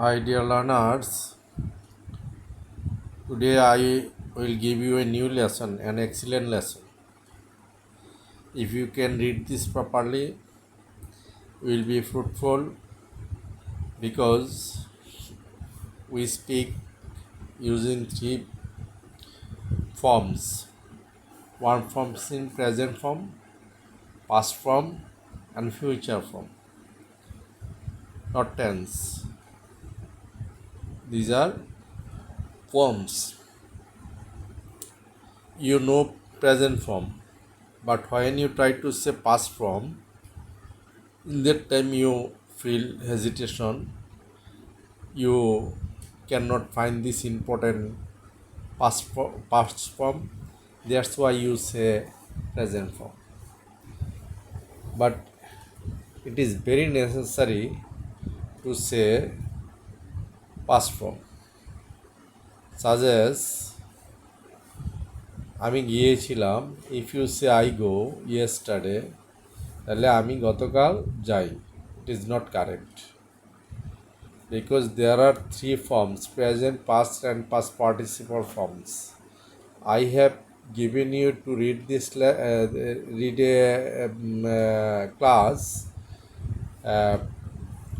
Dear learners. Today I will give you a new lesson, an excellent lesson. If you can read this properly, will be fruitful because we speak using three forms. One form is in present form, past form, and future form. Not tense. These are forms. You know present form, but when you try to say past form, in that time you feel hesitation. You cannot find this important past fo- past form. That's why you say present form. But it is very necessary to say past. Such as আমি গিয়েছিলাম if you say I go yesterday তাহলে আমি গতকাল যাই। It is not correct because there are three forms present past and past participle forms I have this le- uh, read a um, uh, uh,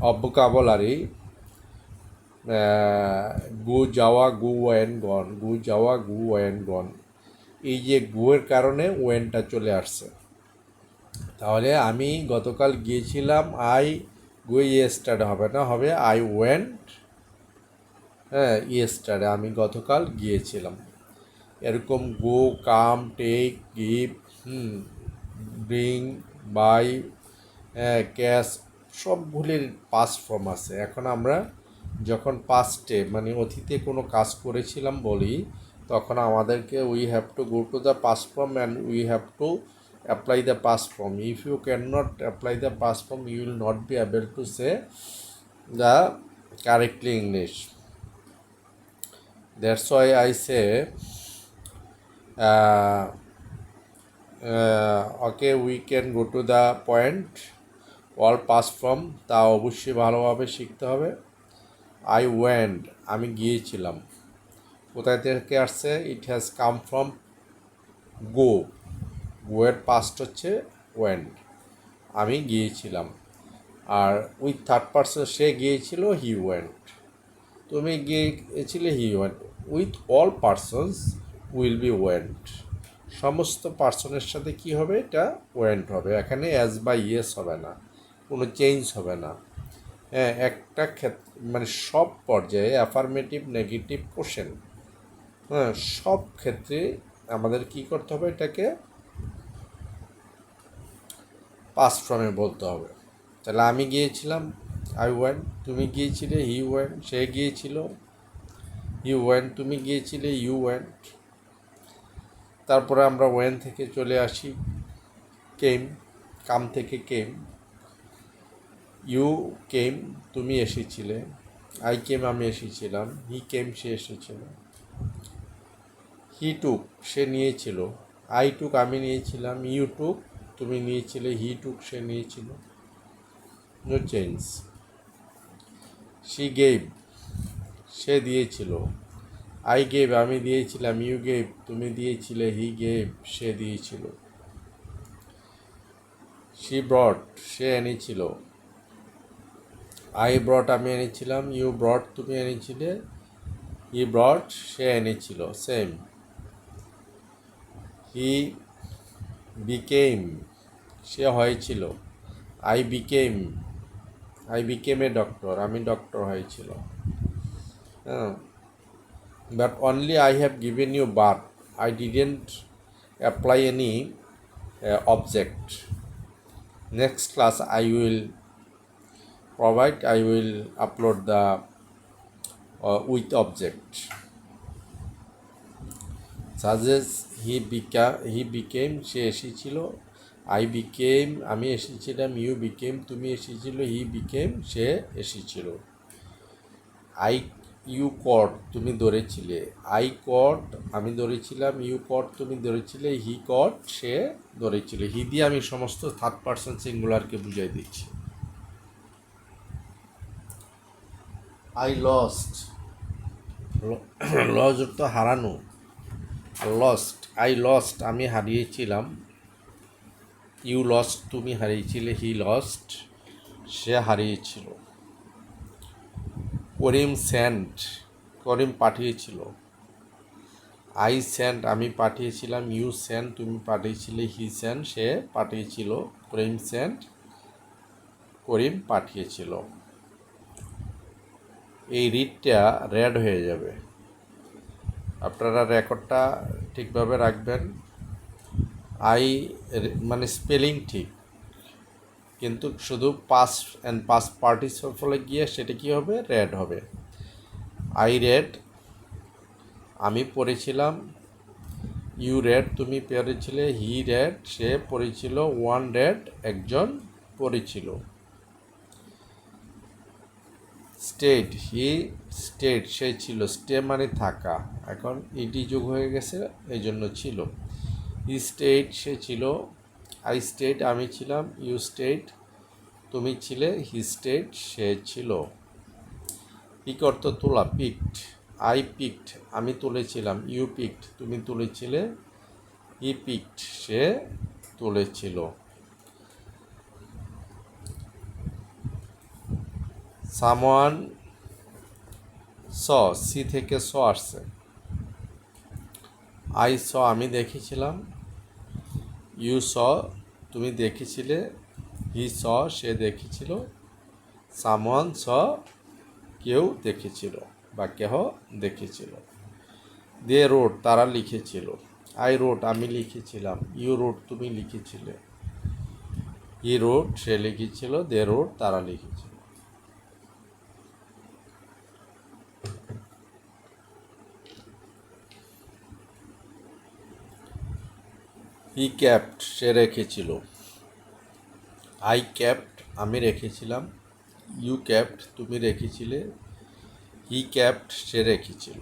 of vocabulary. গু যাওয়া, গু when গন, গু যাওয়া, গু ওয়েন গন। এই যে গুয়ের কারণে ওয়েনটা চলে আসছে। তাহলে আমি গতকাল গিয়েছিলাম, আই গো ইয়েস্টারডে হবে না, হবে আই ওয়েন্ট হ্যাঁ ইয়েস্টারডে। আমি গতকাল গিয়েছিলাম। এরকম go, come, take, give, hmm, bring, buy cash সবগুলির past form আছে। এখন আমরা যখন পাস্টে মানে অতীতে কোনো কাজ করেছিলাম বলি, তখন আমাদেরকে we have to go to the past form and we have to apply the past form if you can not apply the past form you will not be able to say the correctly English that's why I say okay we can go to the point all past form তা অবশ্যই ভালোভাবে শিখতে হবে। I ওয়েন্ড আমি গিয়েছিলাম। কোথায় থেকে আসছে? It has come from go গোয়ের past হচ্ছে ওয়েন্ড আমি গিয়েছিলাম। আর উইথ থার্ড পার্সন সে গিয়েছিল হি ওয়েন্ট তুমি গিয়েছিলে he went with all persons will be went সমস্ত পার্সনের সাথে কি হবে? এটা ওয়েন্ট হবে। এখানে অ্যাজ বা ইয়েস হবে না। কোনো চেঞ্জ হবে না। একটা ক্ষেত্রে মানে সব পর্যায়ে অ্যাফার্মেটিভ নেগেটিভ কোশ্চেন হ্যাঁ সব ক্ষেত্রে আমাদের কি করতে হবে এটাকে? পাস ফর্মে বলতে হবে। তাহলে আমি গিয়েছিলাম আই ওয়েন তুমি গিয়েছিলে হি ওয়েন সে গিয়েছিল হি ওয়েন তুমি গিয়েছিলে ইউ ওয়েন্ট তারপরে আমরা ওয়েন থেকে চলে আসি কেম কাম থেকে কেম ইউ কেম তুমি এসেছিলে। আই কেম আমি এসেছিলাম। হি কেম সে এসেছিল। হি টুক সে নিয়েছিল। আই টুক আমি নিয়েছিলাম। ইউ টুক তুমি নিয়েছিলে। হি টুক সে নিয়েছিল। নো চেঞ্জ সি গেভ সে দিয়েছিল। আই গেভ আমি দিয়েছিলাম। ইউ গেভ তুমি দিয়েছিলে। হি গেভ সে দিয়েছিল। সি ব্রড সে এনেছিল। আই ব্রড আমি এনেছিলাম ইউ ব্রড তুমি এনেছিলে ই ব্রড সে এনেছিল সেম হি বিকেম সে হয়েছিল I became I became a doctor আমি ডক্টর হয়েছিল। হ্যাঁ। Only I have given you but I didn't apply any uh, object. Next class I will provide, I will upload the uh, with object. Such as he became, he সে এসেছিল I became আমি এসেছিলাম you became তুমি এসেছিল he became সে এসেছিল। I you caught তুমি ধরেছিলে। I caught আমি ধরেছিলাম ইউ কট তুমি ধরেছিলে হি কট সে ধরেছিল। হি দিয়ে আমি সমস্ত থার্ড পার্সন সিঙ্গুলারকে বুঝাই দিচ্ছি। আই লস্ট লস তো হারানো। লস্ট আই লস্ট আমি হারিয়েছিলাম। ইউ লস্ট তুমি হারিয়েছিলে হি লস্ট সে হারিয়েছিল। করিম সেন্ট করিম পাঠিয়েছিল। আই সেন্ট আমি পাঠিয়েছিলাম ইউ সেন্ট তুমি পাঠিয়েছিলে হি সেন্ট সে পাঠিয়েছিল। করিম সেন্ট করিম পাঠিয়েছিল। এই রিডটা রেড হয়ে যাবে। আপনারা রেকর্ডটা ঠিকভাবে রাখবেন। আই মানে স্পেলিং ঠিক। কিন্তু শুধু পাস অ্যান্ড পাস পার্টিসিপলে গিয়ে সেটা কি হবে? রেড হবে। আই রেড আমি পড়েছিলাম। ইউ রেড তুমি পড়েছিলে। হি রেড সে পড়েছিল। ওয়ান রেড একজন পড়েছিল। স্টেট হি স্টেট সে ছিল স্টে মানে থাকা। এখন ইডি যোগ হয়ে গেছে এই জন্য ছিল। হি স্টেট সে ছিল আই স্টেট আমি ছিলাম ইউ স্টেট তুমি ছিলে হি স্টেট সে ছিল। পিক অর্থ তোলা? পিকড আই পিকড আমি তুলেছিলাম ইউ পিকড তুমি তুলেছিলে ই পিকড সে তুলেছিল। সামওয়ান স, সি থেকে স আসছে। আই, স আমি দেখেছিলাম। ইউ, স তুমি দেখেছিলে। হি, স সে দেখেছিল। সামওয়ান, স কেউ দেখেছিল বা কেহ দেখেছিল। দে রোড তারা লিখেছিল। আই রোড আমি লিখেছিলাম। ইউ রোড তুমি লিখেছিলে। হি রোড সে লিখেছিল। দে রোড তারা লিখেছিল। হি ক্যাপ্ট সে রেখেছিল। আই ক্যাপ্ট আমি রেখেছিলাম। ইউ ক্যাপ্ট তুমি রেখেছিলে। হি ক্যাপ্ট সে রেখেছিল।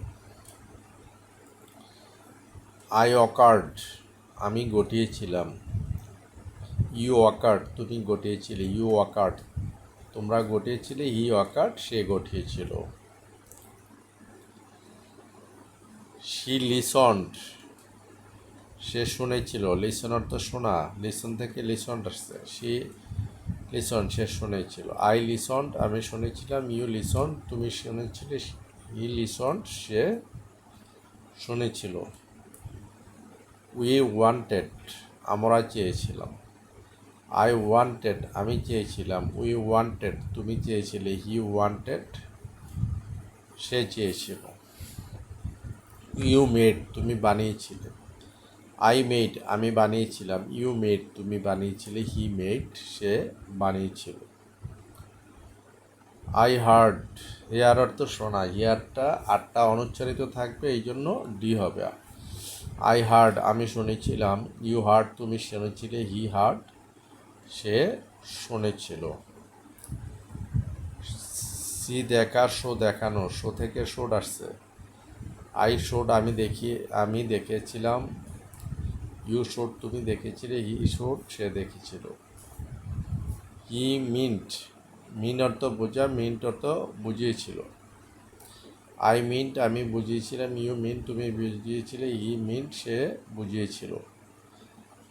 আই অকার্ড আমি গটিয়েছিলাম ইউ অকার্ড তুমি গটিয়েছিলে ইউ অকার্ড তোমরা গটিয়েছিলে হি অকার্ড সে গটিয়েছিল শি লিসন্ড সে শুনেছিল, লিসন অর্থ শোনা। লিসন থেকে লিসন আসছে। সে লিসন, সে শুনেছিল। আই লিসন আমি শুনেছিলাম, ইউ লিসন তুমি শুনেছিলে, হি লিসন সে শুনেছিল। উই ওয়ান্টেড, আমরা চেয়েছিলাম। আই ওয়ান্টেড, আমি চেয়েছিলাম। উই ওয়ান্টেড, তুমি চেয়েছিলে, হি ওয়ান্টেড, সে চেয়েছিল। ইউ মেড, তুমি বানিয়েছিলে। আই মেড আমি বানিয়েছিলাম। ইউ মেড তুমি বানিয়েছিলে। হি মেড সে বানিয়েছিল। আই হার্ড হেয়ার অর্থ শোনা। হেয়ারটা আটটা অনুচ্চারিত থাকবে, এই জন্য ডি হবে। আই হার্ড আমি শুনেছিলাম। ইউ হার্ড তুমি শুনেছিলে। হি হার্ড সে শুনেছিল। সি দেখা, শো দেখানো। শো থেকে শোড আসছে। আই শোড আমি দেখি, আমি দেখেছিলাম। ইউ শোড, তুমি দেখেছিলে, হি শোট সে দেখেছিল। হি মিন্ট মিন অর্থ বোঝা, মিন্ট অর্থ বুঝিয়েছিল। আই মিন্ট, আমি বুঝিয়েছিলাম, ইউ মিন্ট, তুমি বুঝিয়েছিলে, হি মিন্ট, সে বুঝিয়েছিল।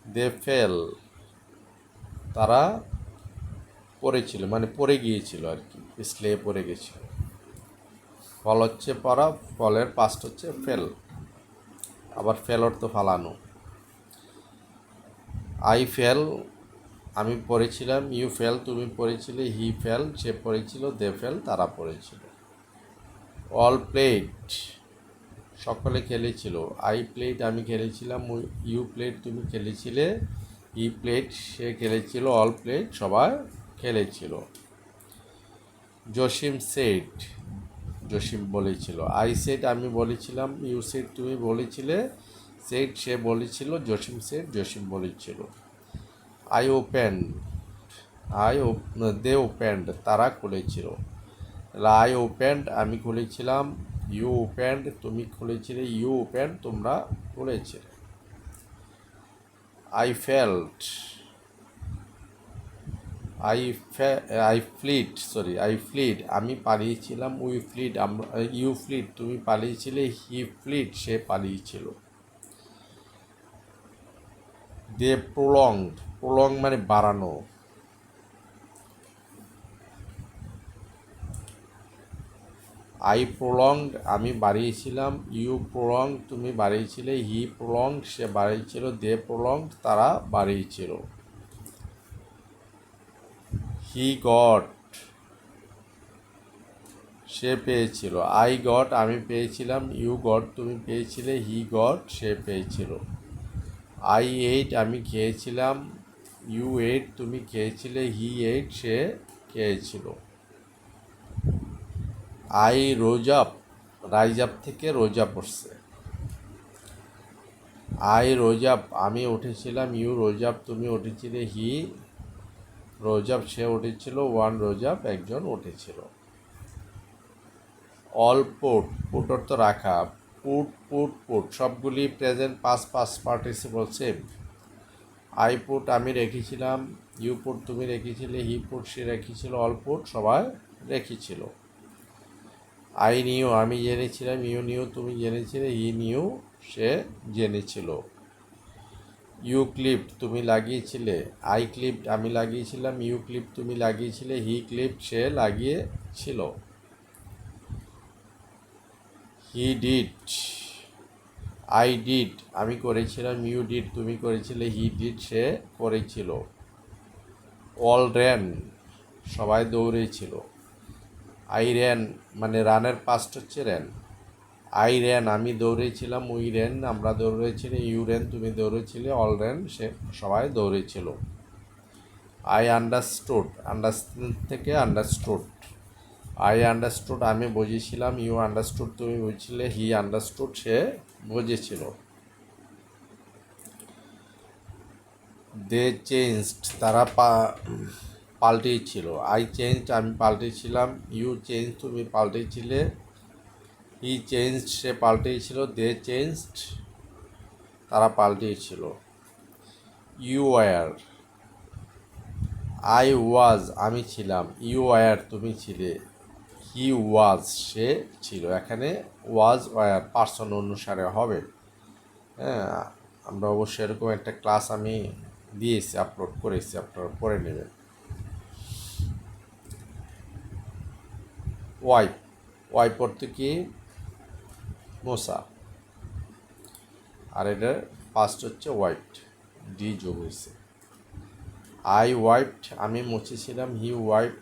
দে ফেল, তারা পড়েছিল মানে পড়ে গিয়েছিল আর কি স্লে পড়ে গেছিল। ফল হচ্ছে পড়া, ফলের পাস্ট হচ্ছে ফেল। আবার ফেল অর্থ ফালানো। আই ফেল আমি পড়েছিলাম ইউ ফেল তুমি পড়েছিলে হি ফেল সে পড়েছিল দে ফেল তারা পড়েছিল। অল প্লেট সকলে খেলেছিল। আই প্লেট আমি খেলেছিলাম ইউ প্লেট তুমি খেলেছিলে ই প্লেট সে খেলেছিল অল প্লেট সবাই খেলেছিল। জসিম সেট জসিম বলেছিল আই সেট আমি বলেছিলাম ইউ সেট তুমি বলেছিলে সেট সে বলেছিল, জসিম সেট, জসিম বলেছিল। I open I they opened তারা খুলেছিল। আই ওপেন্ড আমি খুলেছিলাম, ইউ ওপেন্ড তুমি খুলেছিলে, ইউ ওপেন্ড তোমরা খুলেছিলে। I felt I I fleet, sorry, I fleet, আমি পালিয়েছিলাম, উই ফ্লিট, আমরা, ইউ ফ্লিট, তুমি পালিয়েছিলে, হি ফ্লিট, সে পালিয়েছিল। দে প্রলংড, প্রলং মানে বাড়ানো। আই প্রলংড আমি বাড়িয়েছিলাম, ইউ প্রলং, তুমি বাড়িয়েছিলে, হি প্রলং, সে বাড়িয়েছিল, দে প্রলং, তারা বাড়িয়েছিল। হি গট, সে পেয়েছিল। আই গট, আমি পেয়েছিলাম, ইউ গট, তুমি পেয়েছিলে, হি গট, সে পেয়েছিল। আই এইট আমি খেয়েছিলাম, ইউ এইট তুমি খেয়েছিলে, হি এইট সে খেয়েছিল। I rose up, rise up থেকে রোজা পড়ছে আই রোজ আপ, আমি উঠেছিলাম, ইউ রোজ আপ, তুমি উঠেছিলে, হি রোজ আপ, সে উঠেছিল, ওয়ান রোজ আপ, একজন উঠেছিল। অল পুট পুট অর্থ রাখা। Put put put. সবগুলি present past past participle same I put আমি রেখেছিলাম ইউ পুট তুমি রেখেছিলে হি পুট সে রেখেছিল অল পুট সবাই রেখেছিল। আই নিউ আমি জেনেছিলাম ইউ নিউ তুমি জেনেছিলে হি নিউ সে জেনেছিল। ইউ ক্লিপ তুমি লাগিয়েছিলে আই ক্লিপ আমি লাগিয়েছিলাম ইউ ক্লিপ তুমি লাগিয়েছিলে হি ক্লিপ সে লাগিয়েছিল। হি ডিড আই ডিড আমি করেছিলাম ইউ ডিড তুমি করেছিলে হি ডিড সে করেছিল। অল র্যান সবাই দৌড়েছিল। আই র্যান মানে রানের পাস্ট হচ্ছে র্যান আই র্যান আমি দৌড়েছিলাম উই র্যান আমরা দৌড়েছিলাম ইউ র্যান তুমি দৌড়েছিলে অল র্যান সে সবাই দৌড়েছিল। আই আন্ডারস্টুড আন্ডারস্ট্যান্ড থেকে আন্ডারস্টুড আই আন্ডারস্টুড আমি বুঝেছিলাম ইউ আন্ডারস্টুড তুমি বুঝছিলে হি আন্ডারস্টুড সে বুঝেছিল। দে চেঞ্জড তারা পাল্টেছিল। আই চেঞ্জ আমি পাল্টেছিলাম ইউ চেঞ্জ তুমি পাল্টেছিলে। হি চেঞ্জ সে পাল্টেছিল দে চেঞ্জড তারা পাল্টেছিল। ইউ ওয়ার আই ওয়াজ আমি ছিলাম ইউ ওয়ার তুমি ছিলে। হি ওয়াজ সে ছিল। এখানে ওয়াজ পার্সন অনুসারে হবে। হ্যাঁ আমরা অবশ্যই এরকম একটা ক্লাস আমি দিয়েছি, আপলোড করেছি, আপনারা পড়ে নেবেন। ওয়াইপ ওয়াইপ অর্থ কি? মোসা। আর এটার পাস্ট হচ্ছে হোয়াইট ডি যোগ হয়েছে। আই ওয়াইপড আমি মুছেছিলাম হি ওয়াইপ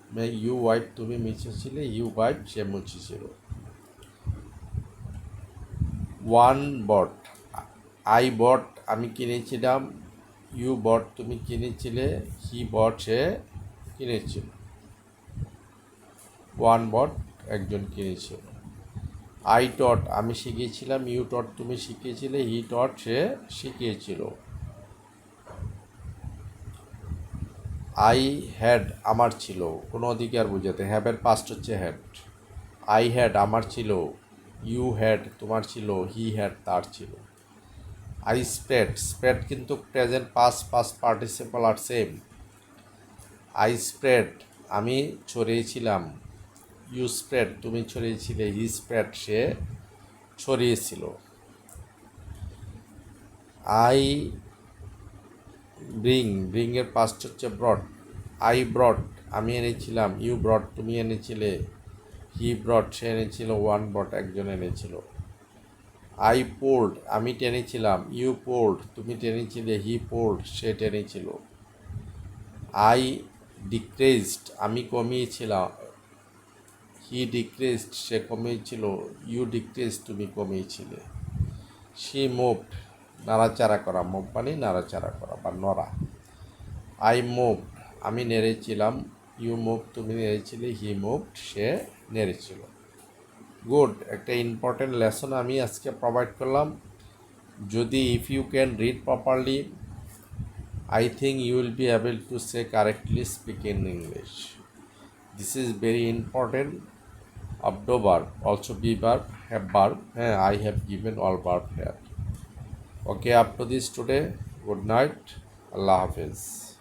ইউ ওয়াইপ তুমি মুছেছিলে ইউ ওয়াইপ সে মুছেছিল। ওয়ান বট আই বট আমি কিনেছিলাম ইউ বট তুমি কিনেছিলে হি বট সে কিনেছিল। ওয়ান বট একজন কিনেছিল। আই টট আমি শিখিয়েছিলাম ইউ টট তুমি শিখিয়েছিলে হি টট সে শিখিয়েছিল। আই হ্যাড আমার ছিল। কোনো অধিকার বোঝাতে। হ্যাভের পাস্ট হচ্ছে হ্যাড আই হ্যাড আমার ছিল। ইউ হ্যাড তোমার ছিল। হি হ্যাড তার ছিল। আই স্প্রেড স্প্রেড কিন্তু প্রেজেন্ট পাস পাস পার্টিসিপাল আর সেম আই স্প্রেড আমি ছড়িয়েছিলাম ইউ স্প্রেড তুমি ছড়িয়েছিলে হি স্প্রেড সে ছড়িয়েছিল আই ব্রিং ব্রিংয়ের পাস্ট হচ্ছে ব্রড আই ব্রড আমি এনেছিলাম ইউ ব্রড তুমি এনেছিলে। হি ব্রড সে এনেছিল ওয়ান ব্রড একজন এনেছিল। আই পোল্ড আমি টেনেছিলাম ইউ পোল্ড তুমি টেনেছিলে হি পোল্ড সে টেনেছিল। আই ডিক্রেজড আমি কমিয়েছিলাম। হি ডিক্রেজড সে কমিয়েছিল ইউ ডিক্রেজ তুমি কমিয়েছিলে। সি মুভড নাড়াচাড়া করা মুভ মানে নাড়াচাড়া করা বা নড়া। আই মুভ আমি নেড়েছিলাম, ইউ মুভ তুমি নেড়েছিলে, হি মুভ সে নেড়েছিল। গুড, একটা ইম্পর্টেন্ট লেসন আমি আজকে প্রোভাইড করলাম। যদি if you can read properly I think you will be able to say correctly speak in English this is very important of do verb also be verb have verb হ্যাঁ I have given all verb here. Okay, up to this today. Good night. Allah Hafiz.